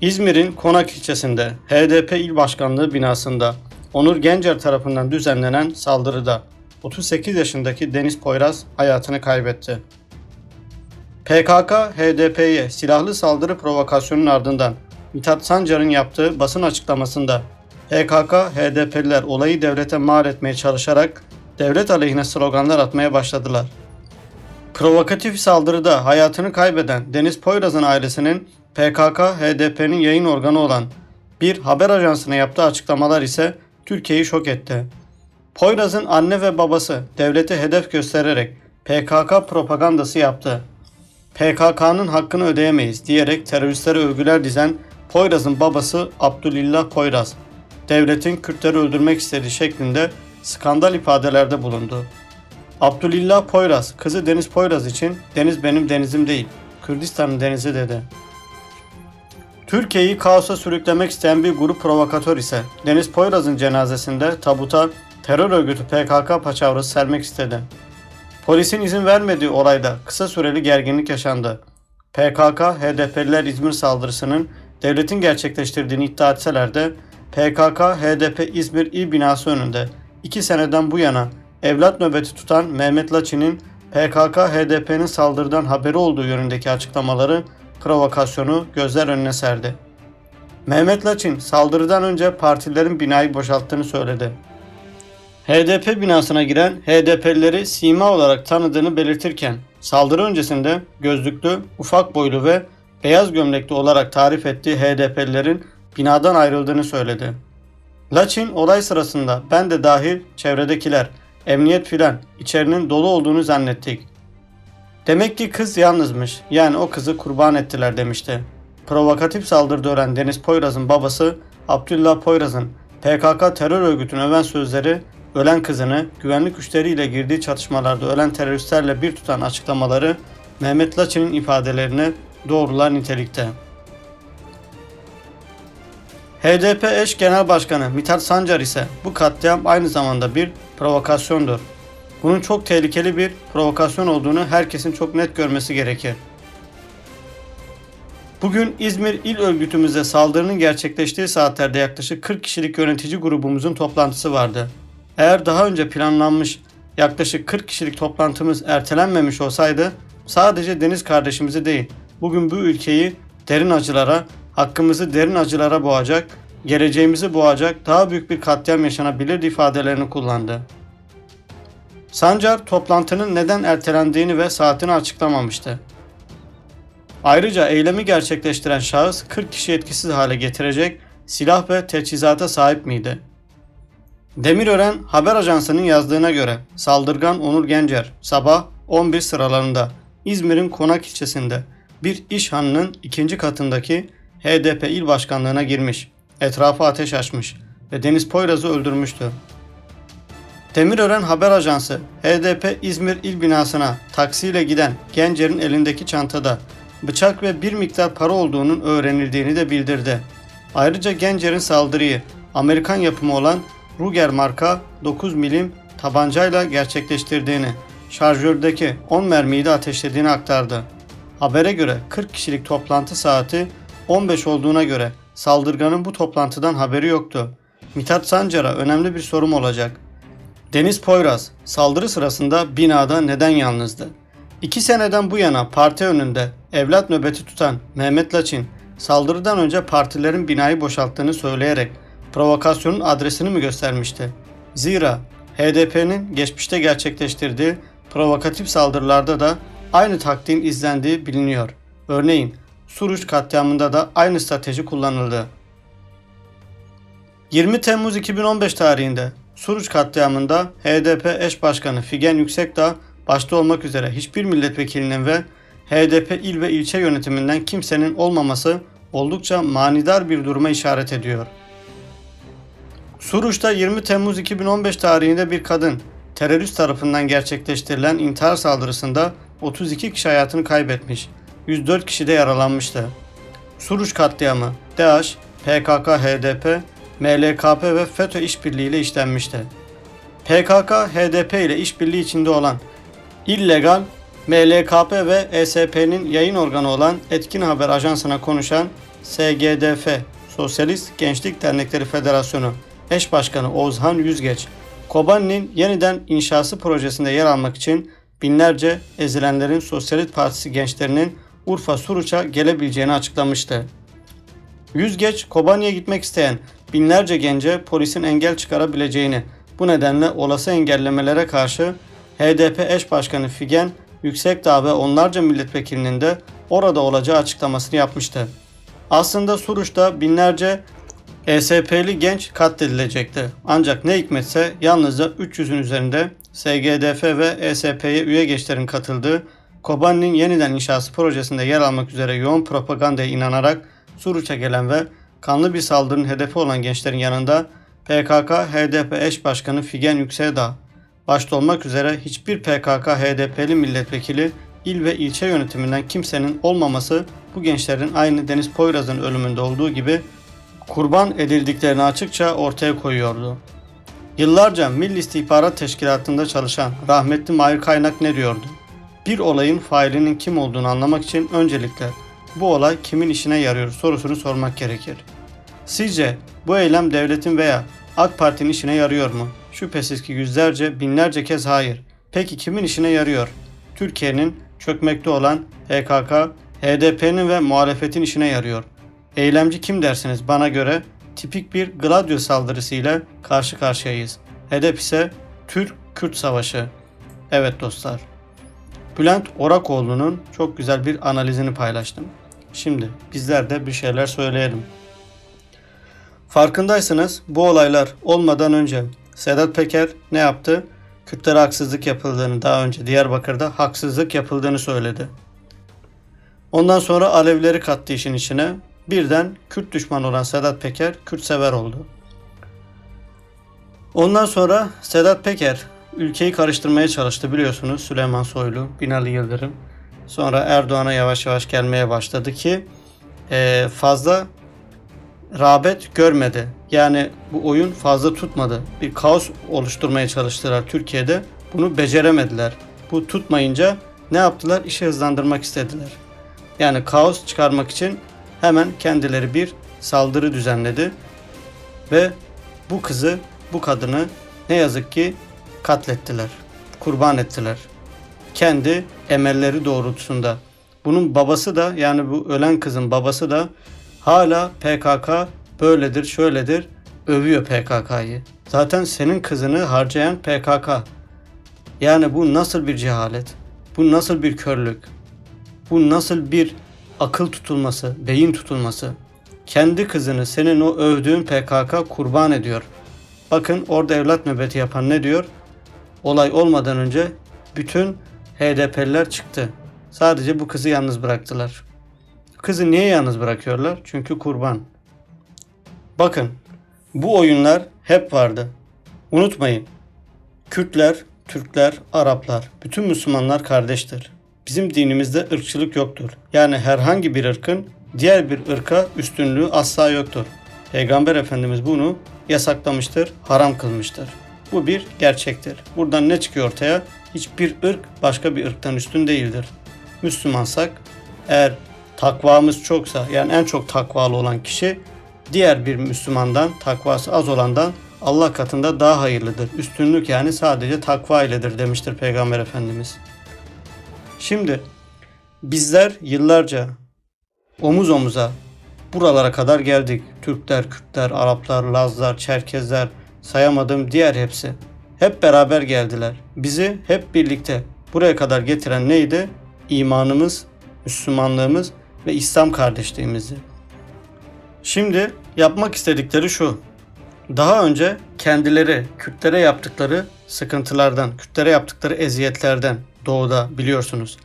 İzmir'in Konak ilçesinde HDP İl Başkanlığı binasında Onur Gencer tarafından düzenlenen saldırıda 38 yaşındaki Deniz Poyraz hayatını kaybetti. PKK HDP'ye silahlı saldırı provokasyonunun ardından Mithat Sancar'ın yaptığı basın açıklamasında PKK HDP'liler olayı devlete mal etmeye çalışarak devlet aleyhine sloganlar atmaya başladılar. Provokatif saldırıda hayatını kaybeden Deniz Poyraz'ın ailesinin PKK HDP'nin yayın organı olan bir haber ajansına yaptığı açıklamalar ise Türkiye'yi şok etti. Poyraz'ın anne ve babası devleti hedef göstererek PKK propagandası yaptı. PKK'nın hakkını ödeyemeyiz diyerek teröristlere övgüler dizen Poyraz'ın babası Abdülillah Poyraz, devletin Kürtleri öldürmek istediği şeklinde skandal ifadelerde bulundu. Abdülillah Poyraz, kızı Deniz Poyraz için deniz benim denizim değil, Kürdistan'ın denizi dedi. Türkiye'yi kaosa sürüklemek isteyen bir grup provokatör ise Deniz Poyraz'ın cenazesinde tabuta terör örgütü PKK paçavrası sermek istedi. Polisin izin vermediği olayda kısa süreli gerginlik yaşandı. PKK, HDP'liler İzmir saldırısının devletin gerçekleştirdiğini iddia etseler de PKK, HDP İzmir İl binası önünde iki seneden bu yana evlat nöbeti tutan Mehmet Laçin'in PKK, HDP'nin saldırıdan haberi olduğu yönündeki açıklamaları provokasyonu gözler önüne serdi. Mehmet Laçin saldırıdan önce partilerin binayı boşalttığını söyledi. HDP binasına giren HDP'lileri sima olarak tanıdığını belirtirken saldırı öncesinde gözlüklü, ufak boylu ve beyaz gömlekli olarak tarif ettiği HDP'lilerin binadan ayrıldığını söyledi. Laçin olay sırasında ben de dahil çevredekiler, emniyet filan içerinin dolu olduğunu zannettik. Demek ki kız yalnızmış. Yani o kızı kurban ettiler demişti. Provokatif saldırıda ölen Deniz Poyraz'ın babası Abdullah Poyraz'ın PKK terör örgütünü öven sözleri ölen kızını güvenlik güçleriyle girdiği çatışmalarda ölen teröristlerle bir tutan açıklamaları Mehmet Laçin'in ifadelerini doğrular nitelikte. HDP eş genel başkanı Mithat Sancar ise bu katliam aynı zamanda bir provokasyondur. Bunun çok tehlikeli bir provokasyon olduğunu herkesin çok net görmesi gerekir. Bugün İzmir İl Örgütümüzde saldırının gerçekleştiği saatlerde yaklaşık 40 kişilik yönetici grubumuzun toplantısı vardı. Eğer daha önce planlanmış yaklaşık 40 kişilik toplantımız ertelenmemiş olsaydı sadece Deniz kardeşimizi değil, bugün bu ülkeyi derin acılara, hakkımızı derin acılara boğacak, geleceğimizi boğacak daha büyük bir katliam yaşanabilirdi ifadelerini kullandı. Sancar toplantının neden ertelendiğini ve saatini açıklamamıştı. Ayrıca eylemi gerçekleştiren şahıs 40 kişi etkisiz hale getirecek silah ve teçhizata sahip miydi? Demirören haber ajansının yazdığına göre saldırgan Onur Gencer sabah 11 sıralarında İzmir'in Konak ilçesinde bir iş hanının ikinci katındaki HDP il başkanlığına girmiş, etrafı ateş açmış ve Deniz Poyraz'ı öldürmüştü. Demirören Haber Ajansı HDP İzmir il binasına taksiyle giden Gencer'in elindeki çantada bıçak ve bir miktar para olduğunun öğrenildiğini de bildirdi. Ayrıca Gencer'in saldırıyı Amerikan yapımı olan Ruger marka 9 milim tabancayla gerçekleştirdiğini, şarjördeki 10 mermiyi de ateşlediğini aktardı. Habere göre 40 kişilik toplantı saati 15 olduğuna göre saldırganın bu toplantıdan haberi yoktu. Mithat Sancar'a önemli bir sorum olacak. Deniz Poyraz saldırı sırasında binada neden yalnızdı? İki seneden bu yana parti önünde evlat nöbeti tutan Mehmet Laçin saldırıdan önce partilerin binayı boşalttığını söyleyerek provokasyonun adresini mi göstermişti? Zira HDP'nin geçmişte gerçekleştirdiği provokatif saldırılarda da aynı taktiğin izlendiği biliniyor. Örneğin Suruç katliamında da aynı strateji kullanıldı. 20 Temmuz 2015 tarihinde Suruç katliamında HDP eş başkanı Figen Yüksekdağ başta olmak üzere hiçbir milletvekilinin ve HDP il ve ilçe yönetiminden kimsenin olmaması oldukça manidar bir duruma işaret ediyor. Suruç'ta 20 Temmuz 2015 tarihinde bir kadın terörist tarafından gerçekleştirilen intihar saldırısında 32 kişi hayatını kaybetmiş, 104 kişi de yaralanmıştı. Suruç katliamı, DAEŞ, PKK, HDP, MLKP ve FETÖ işbirliğiyle işlenmişti. PKK, HDP ile işbirliği içinde olan illegal MLKP ve ESP'nin yayın organı olan Etkin Haber Ajansı'na konuşan SGDF, Sosyalist Gençlik Dernekleri Federasyonu eş başkanı Oğuzhan Yüzgeç, Kobani'nin yeniden inşası projesinde yer almak için binlerce ezilenlerin Sosyalist Partisi gençlerinin Urfa Suruç'a gelebileceğini açıklamıştı. Yüzgeç, Kobani'ye gitmek isteyen binlerce gence polisin engel çıkarabileceğini, bu nedenle olası engellemelere karşı HDP eş başkanı Figen Yüksekdağ ve onlarca milletvekilinin de orada olacağı açıklamasını yapmıştı. Aslında Suruç'ta binlerce ESP'li genç katledilecekti. Ancak ne hikmetse yalnızca 300'ün üzerinde SGDF ve ESP'ye üye gençlerin katıldığı Kobani'nin yeniden inşası projesinde yer almak üzere yoğun propagandaya inanarak Suruç'a gelen ve kanlı bir saldırının hedefi olan gençlerin yanında PKK HDP eş başkanı Figen Yüksekdağ başta olmak üzere hiçbir PKK HDP'li milletvekili il ve ilçe yönetiminden kimsenin olmaması bu gençlerin aynı Deniz Poyraz'ın ölümünde olduğu gibi kurban edildiklerini açıkça ortaya koyuyordu. Yıllarca Milli İstihbarat Teşkilatı'nda çalışan rahmetli Mahir Kaynak ne diyordu? Bir olayın failinin kim olduğunu anlamak için öncelikle bu olay kimin işine yarıyor sorusunu sormak gerekir. Sizce bu eylem devletin veya AK Parti'nin işine yarıyor mu? Şüphesiz ki yüzlerce, binlerce kez hayır. Peki kimin işine yarıyor? Türkiye'nin çökmekte olan PKK, HDP'nin ve muhalefetin işine yarıyor. Eylemci kim dersiniz? Bana göre tipik bir Gladio saldırısıyla karşı karşıyayız. Hedef ise Türk-Kürt savaşı. Evet dostlar. Bülent Orakoğlu'nun çok güzel bir analizini paylaştım. Şimdi bizler de bir şeyler söyleyelim. Farkındaysanız bu olaylar olmadan önce Sedat Peker ne yaptı? Kürtlere haksızlık yapıldığını daha önce Diyarbakır'da haksızlık yapıldığını söyledi. Ondan sonra Alevileri kattı işin içine. Birden Kürt düşmanı olan Sedat Peker Kürt sever oldu. Ondan sonra Sedat Peker ülkeyi karıştırmaya çalıştı biliyorsunuz Süleyman Soylu, Binali Yıldırım. Sonra Erdoğan'a yavaş yavaş gelmeye başladı ki eee, fazla rağbet görmedi. Yani bu oyun fazla tutmadı. Bir kaos oluşturmaya çalıştılar Türkiye'de. Bunu beceremediler. Bu tutmayınca ne yaptılar? İşi hızlandırmak istediler. Yani kaos çıkarmak için hemen kendileri bir saldırı düzenledi ve bu kızı, bu kadını ne yazık ki katlettiler. Kurban ettiler. Kendi emelleri doğrultusunda. Bunun babası da yani bu ölen kızın babası da hala PKK böyledir, şöyledir övüyor PKK'yı. Zaten senin kızını harcayan PKK. Yani bu nasıl bir cehalet? Bu nasıl bir körlük? Bu nasıl bir akıl tutulması, beyin tutulması? Kendi kızını senin o övdüğün PKK kurban ediyor. Bakın orada evlat nöbeti yapan ne diyor? Olay olmadan önce bütün HDP'liler çıktı. Sadece bu kızı yalnız bıraktılar. Kızı niye yalnız bırakıyorlar? Çünkü kurban. Bakın bu oyunlar hep vardı. Unutmayın. Kürtler, Türkler, Araplar, bütün Müslümanlar kardeştir. Bizim dinimizde ırkçılık yoktur. Yani herhangi bir ırkın diğer bir ırka üstünlüğü asla yoktur. Peygamber Efendimiz bunu yasaklamıştır, haram kılmıştır. Bu bir gerçektir. Buradan ne çıkıyor ortaya? Hiçbir ırk başka bir ırktan üstün değildir. Müslümansak eğer takvamız çoksa yani en çok takvalı olan kişi diğer bir Müslümandan takvası az olandan Allah katında daha hayırlıdır. Üstünlük yani sadece takva iledir demiştir Peygamber Efendimiz. Şimdi bizler yıllarca omuz omuza buralara kadar geldik. Türkler, Kürtler, Araplar, Lazlar, Çerkezler, sayamadığım diğer hepsi. Hep beraber geldiler. Bizi hep birlikte buraya kadar getiren neydi? İmanımız, Müslümanlığımız ve İslam kardeşliğimizdi. Şimdi yapmak istedikleri şu. Daha önce kendileri Kürtlere yaptıkları sıkıntılardan, Kürtlere yaptıkları eziyetlerden doğuda biliyorsunuz.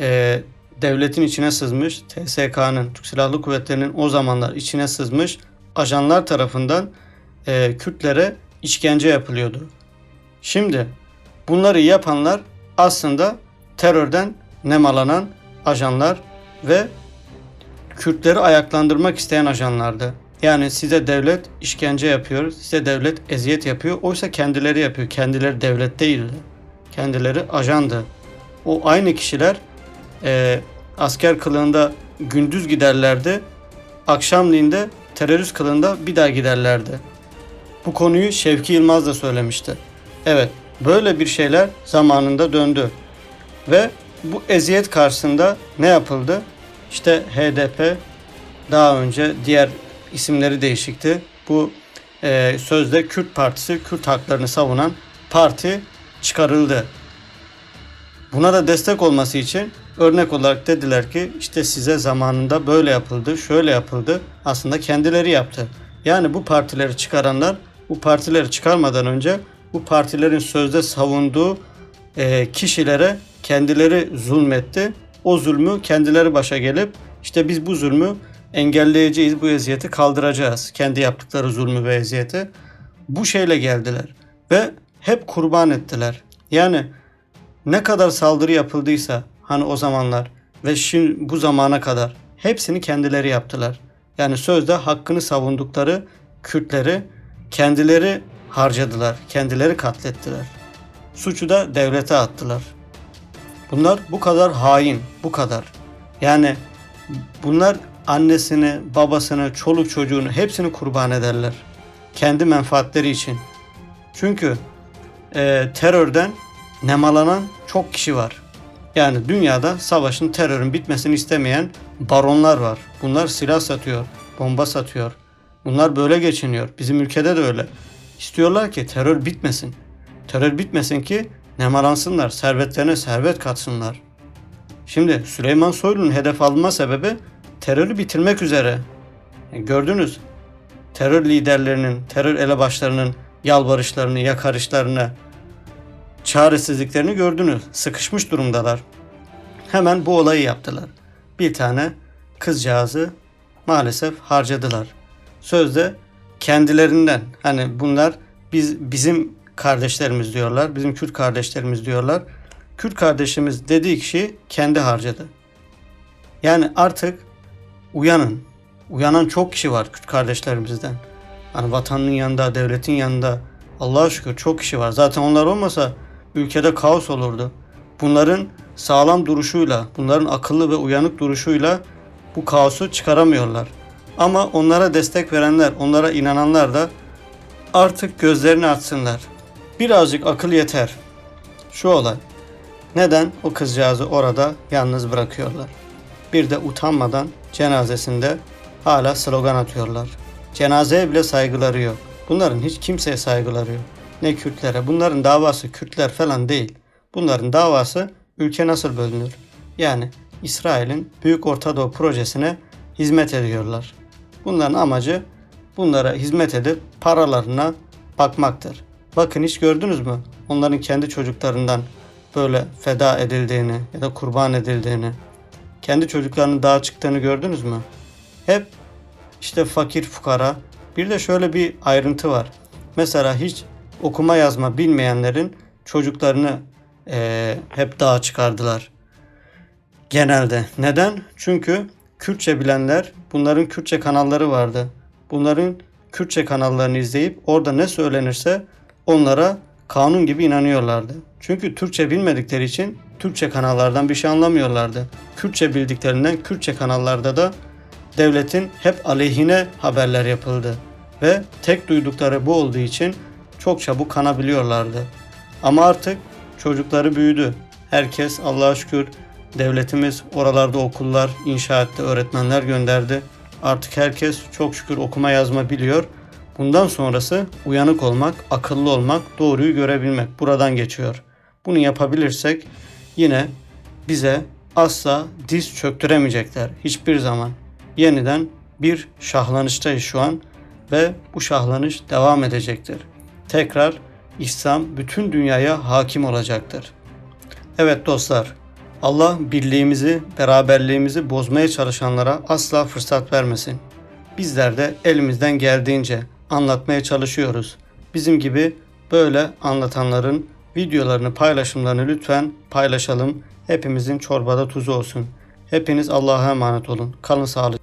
Ee, devletin içine sızmış, TSK'nın, Türk Silahlı Kuvvetleri'nin o zamanlar içine sızmış ajanlar tarafından e, Kürtlere işkence yapılıyordu. Şimdi bunları yapanlar aslında terörden nemalanan ajanlar ve Kürtleri ayaklandırmak isteyen ajanlardı. Yani size devlet işkence yapıyor, size devlet eziyet yapıyor. Oysa kendileri yapıyor. Kendileri devlet değildi. Kendileri ajandı. o aynı kişiler e, asker kılığında gündüz giderlerdi. Akşamleyin de terörist kılığında bir daha giderlerdi. Bu konuyu Şevki Yılmaz da söylemişti. Evet, böyle bir şeyler zamanında döndü. Ve bu eziyet karşısında ne yapıldı? İşte HDP daha önce diğer isimleri değişikti. Bu e, sözde Kürt Partisi, Kürt haklarını savunan parti çıkarıldı. Buna da destek olması için örnek olarak dediler ki işte size zamanında böyle yapıldı, şöyle yapıldı. Aslında kendileri yaptı. Yani bu partileri çıkaranlar bu partileri çıkarmadan önce bu partilerin sözde savunduğu e, kişilere kendileri zulmetti. O zulmü kendileri başa gelip işte biz bu zulmü engelleyeceğiz, bu eziyeti kaldıracağız. Kendi yaptıkları zulmü ve eziyeti. Bu şeyle geldiler ve hep kurban ettiler. Yani ne kadar saldırı yapıldıysa hani o zamanlar ve şimdi bu zamana kadar hepsini kendileri yaptılar. Yani sözde hakkını savundukları Kürtleri kendileri harcadılar, kendileri katlettiler. Suçu da devlete attılar. Bunlar bu kadar hain, bu kadar. Yani bunlar annesini, babasını, çoluk çocuğunu hepsini kurban ederler. Kendi menfaatleri için. Çünkü e, terörden nemalanan çok kişi var. Yani dünyada savaşın, terörün bitmesini istemeyen baronlar var. Bunlar silah satıyor, bomba satıyor. Bunlar böyle geçiniyor. Bizim ülkede de öyle. İstiyorlar ki terör bitmesin. Terör bitmesin ki nemalansınlar, servetlerine servet katsınlar. Şimdi Süleyman Soylu'nun hedef alınma sebebi terörü bitirmek üzere. E, gördünüz. Terör liderlerinin, terör elebaşlarının yalvarışlarını, yakarışlarını, çaresizliklerini gördünüz. Sıkışmış durumdalar. Hemen bu olayı yaptılar. Bir tane kızcağızı maalesef harcadılar. Sözde kendilerinden hani bunlar biz bizim kardeşlerimiz diyorlar. Bizim Kürt kardeşlerimiz diyorlar. Kürt kardeşimiz dediği kişi kendi harcadı. Yani artık uyanın. Uyanan çok kişi var Kürt kardeşlerimizden. Hani vatanın yanında, devletin yanında Allah'a şükür çok kişi var. Zaten onlar olmasa ülkede kaos olurdu. Bunların sağlam duruşuyla, bunların akıllı ve uyanık duruşuyla bu kaosu çıkaramıyorlar. Ama onlara destek verenler, onlara inananlar da artık gözlerini açsınlar. Birazcık akıl yeter. Şu olay. Neden o kızcağızı orada yalnız bırakıyorlar? Bir de utanmadan cenazesinde hala slogan atıyorlar. Cenazeye bile saygıları yok. Bunların hiç kimseye saygıları yok. Ne Kürtlere. Bunların davası Kürtler falan değil. Bunların davası ülke nasıl bölünür? Yani İsrail'in Büyük Orta Doğu projesine hizmet ediyorlar. Bunların amacı bunlara hizmet edip paralarına bakmaktır. Bakın hiç gördünüz mü? Onların kendi çocuklarından böyle feda edildiğini ya da kurban edildiğini, kendi çocuklarının dağa çıktığını gördünüz mü? Hep işte fakir fukara. Bir de şöyle bir ayrıntı var. Mesela hiç okuma yazma bilmeyenlerin çocuklarını eee, hep dağa çıkardılar. Genelde. Neden? Çünkü Kürtçe bilenler, bunların Kürtçe kanalları vardı. Bunların Kürtçe kanallarını izleyip orada ne söylenirse onlara kanun gibi inanıyorlardı. Çünkü Türkçe bilmedikleri için Türkçe kanallardan bir şey anlamıyorlardı. Kürtçe bildiklerinden Kürtçe kanallarda da devletin hep aleyhine haberler yapıldı. Ve tek duydukları bu olduğu için çok çabuk kanabiliyorlardı. Ama artık çocukları büyüdü. Herkes Allah'a şükür devletimiz oralarda okullar inşa etti, öğretmenler gönderdi. Artık herkes çok şükür okuma yazma biliyor. Bundan sonrası uyanık olmak, akıllı olmak, doğruyu görebilmek buradan geçiyor. Bunu yapabilirsek yine bize asla diz çöktüremeyecekler hiçbir zaman. Yeniden bir şahlanıştayız şu an ve bu şahlanış devam edecektir. Tekrar İslam bütün dünyaya hakim olacaktır. Evet dostlar, Allah birliğimizi, beraberliğimizi bozmaya çalışanlara asla fırsat vermesin. Bizler de elimizden geldiğince anlatmaya çalışıyoruz. Bizim gibi böyle anlatanların videolarını, paylaşımlarını lütfen paylaşalım. Hepimizin çorbada tuzu olsun. Hepiniz Allah'a emanet olun. Kalın sağlıcakla.